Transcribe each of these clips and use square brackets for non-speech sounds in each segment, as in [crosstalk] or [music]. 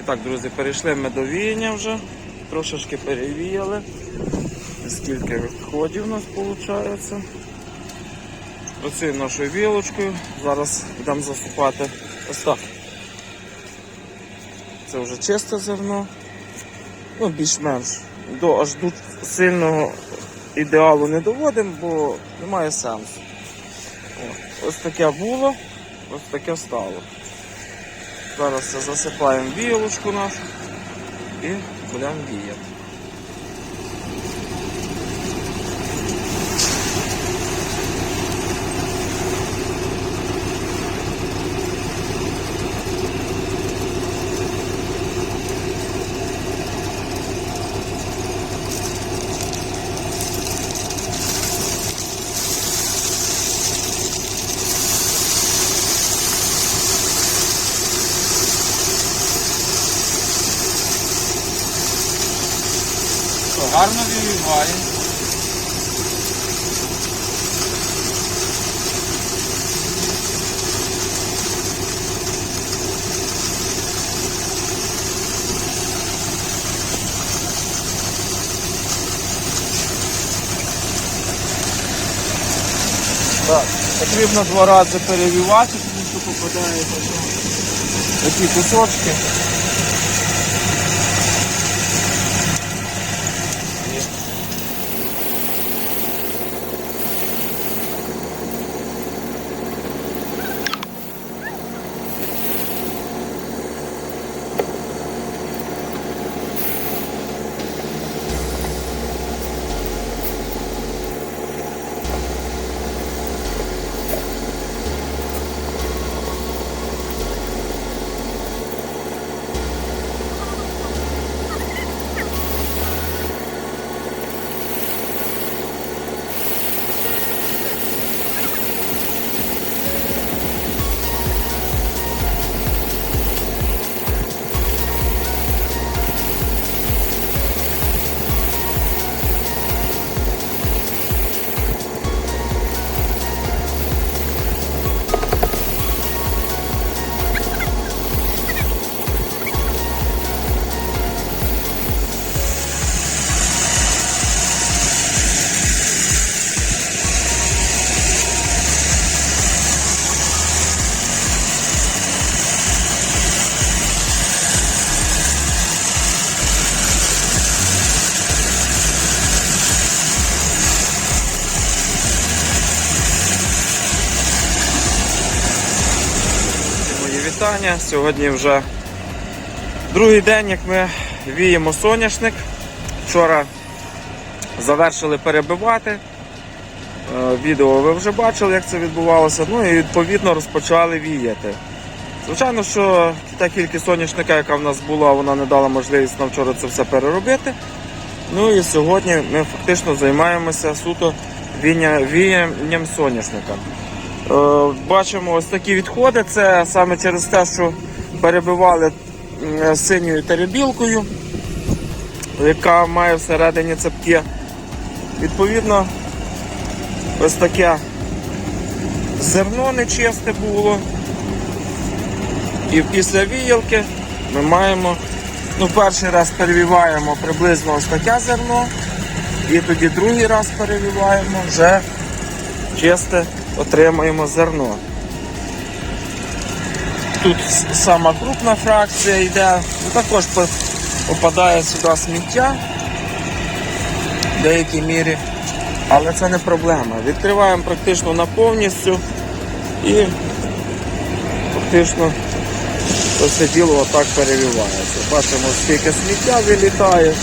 І так, друзі, перейшли ми до віяння вже. Трошечки перевіяли. Скільки відходів у нас виходить. Працюємо нашою вілочкою. Зараз йдемо засипати ось так. Це вже чисте зерно. Ну, більш-менш. До аж до сильного ідеалу не доводимо, бо немає сенсу. Ось таке було, ось таке стало. Зараз засипаємо віялочку нашу і будемо віяти. Що, гарно віюває. Так, потрібно два рази перевівати, тому що попадає такі кусочки. Вітання. Сьогодні вже другий день, як ми віємо соняшник. Вчора завершили перебивати. Е, Відео ви вже бачили, як це відбувалося. Ну і відповідно розпочали віяти. Звичайно, що та кількість соняшника, яка в нас була, вона не дала можливість нам вчора це все переробити. Ну і сьогодні ми фактично займаємося суто віянням соняшника. Е, Бачимо ось такі відходи. Це саме через те, що перебивали синьою теребілкою, яка має всередині цепки. Відповідно, ось таке зерно нечисте було. І після віялки ми маємо, ну, перший раз перевіваємо приблизно ось таке зерно, і тоді другий раз перевіваємо вже чисте отримаємо зерно. Тут сама крупна фракція йде, ну, також попадає сюди сміття в деякій мірі, але це не проблема. Відкриваємо практично на повністю і фактично це діло отак перевівається. Бачимо, скільки сміття вилітає.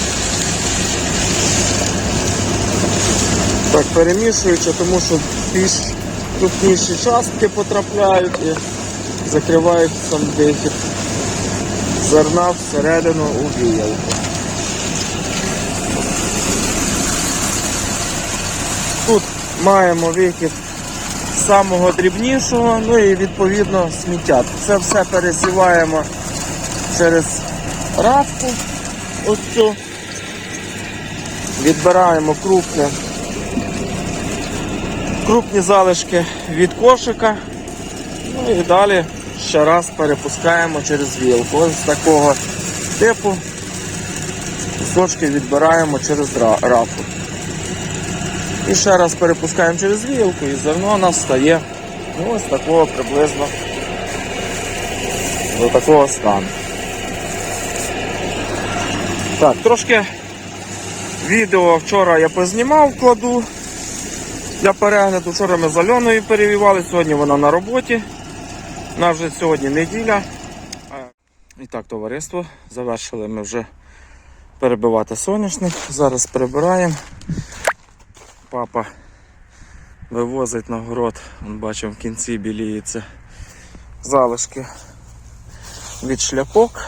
Так, перемішуючи, тому що більш крупніші частки потрапляють і закривають сам вихід зерна всередину у віялку. Тут маємо вихід самого дрібнішого, ну і відповідно сміття. Це все пересіваємо через рафку ось цю. Відбираємо крупне крупні залишки від кошика. Ну і далі ще раз перепускаємо через вілку. Ось такого типу. Кусочки відбираємо через ра- рафу. І ще раз перепускаємо через вілку і зерно у нас стає ну, ось такого приблизно до такого стану. Так, трошки відео вчора я познімав, кладу для перегляду. Вчора ми з Альоною перевівали, сьогодні вона на роботі. У нас вже сьогодні неділя. І так, товариство, завершили ми вже перебивати соняшник. Зараз прибираємо. Папа вивозить на город, Вон бачимо в кінці біліється залишки від шляпок,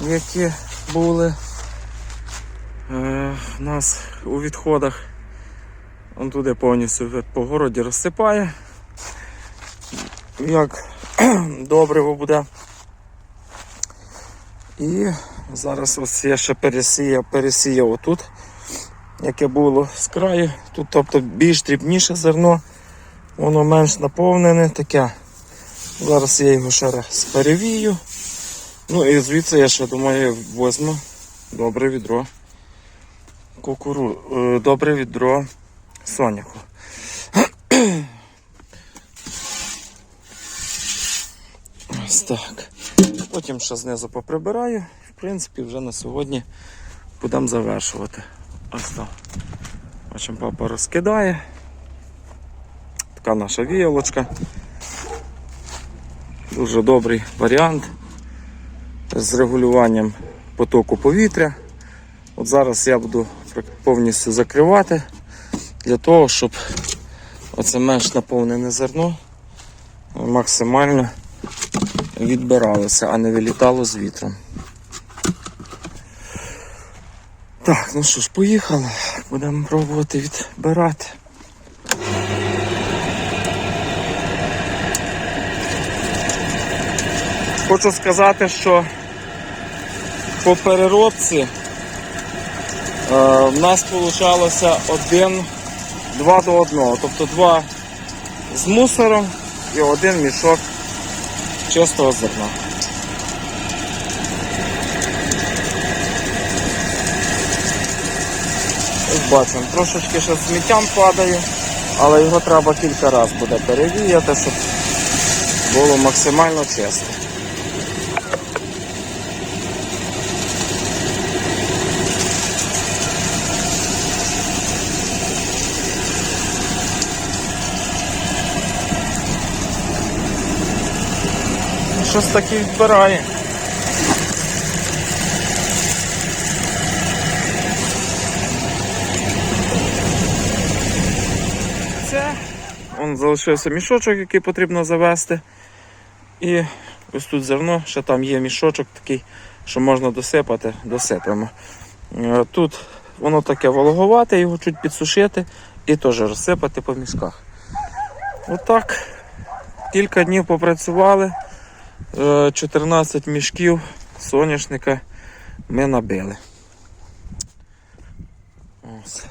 які були е, у нас у відходах. Он туди повністю по городі розсипає. Як [clears throat] добриво буде. І зараз ось я ще пересіяв, пересіяв отут, яке було з краю. Тут тобто більш дрібніше зерно, воно менш наповнене таке. Зараз я його ще раз перевію. Ну і звідси я ще думаю возьму добре відро кукуру, е, добре відро соняху. Ось так. Потім ще знизу поприбираю. В принципі, вже на сьогодні будемо завершувати. Ось так. Бачимо, папа розкидає. Така наша віялочка. Дуже добрий варіант з регулюванням потоку повітря. От зараз я буду повністю закривати для того, щоб оце менш наповнене зерно максимально відбиралося, а не вилітало з вітром. Так, ну що ж, поїхали. Будемо пробувати відбирати. Хочу сказати, що по переробці е, в нас вийшло один, два до одного. Тобто два з мусором і один мішок чистого зерна. Ось бачимо, трошечки ще сміттям падає, але його треба кілька разів буде перевіяти, щоб було максимально чисто. Щось таке відбирає. Це. Вон залишився мішочок, який потрібно завести. І ось тут зерно, ще там є мішочок такий, що можна досипати, досипемо. Е, Тут воно таке вологовате, його чуть підсушити і теж розсипати по мішках. Отак. Кілька днів попрацювали. Е, 14 мішків соняшника ми набили. Ось.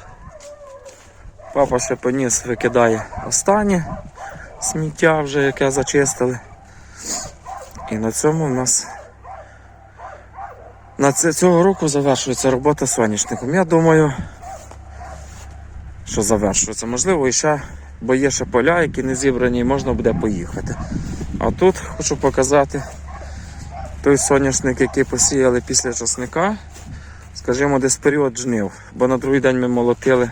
Папа ще поніс, викидає останнє сміття вже, яке зачистили. І на цьому в нас на цього року завершується робота соняшником. Я думаю, що завершується. Можливо, і ще, бо є ще поля, які не зібрані, і можна буде поїхати. Тут хочу показати той соняшник, який посіяли після часника, скажімо, десь період жнив, бо на другий день ми молотили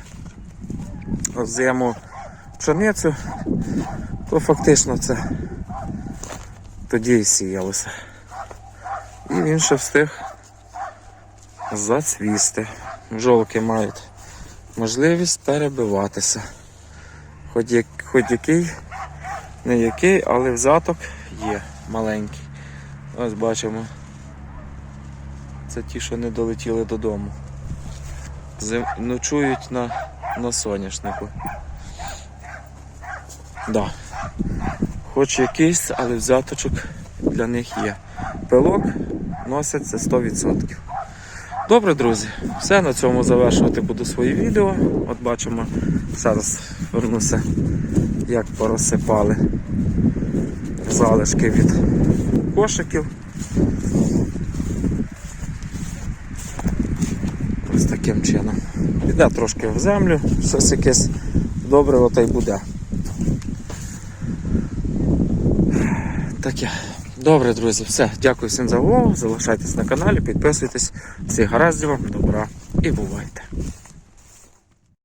зиму пшеницю, то фактично це тоді і сіялося. І він ще встиг зацвісти. Жолки мають можливість перебиватися. Хоч, як, хоч який, не який, але взяток є маленький. Ось бачимо. Це ті, що не долетіли додому. Зим... Ночують на, на соняшнику. Да. Хоч якийсь, але взяточок для них є. Пилок носиться 100%. Добре, друзі, все на цьому завершувати буду свої відео. От бачимо, зараз вернуся, як поросипали залишки від кошиків. Ось таким чином. Піде трошки в землю, щось якесь добре ота й буде. Таке. Добре, друзі, все. Дякую всім за увагу. Залишайтесь на каналі, підписуйтесь. Всіх гараздів вам, добра і бувайте!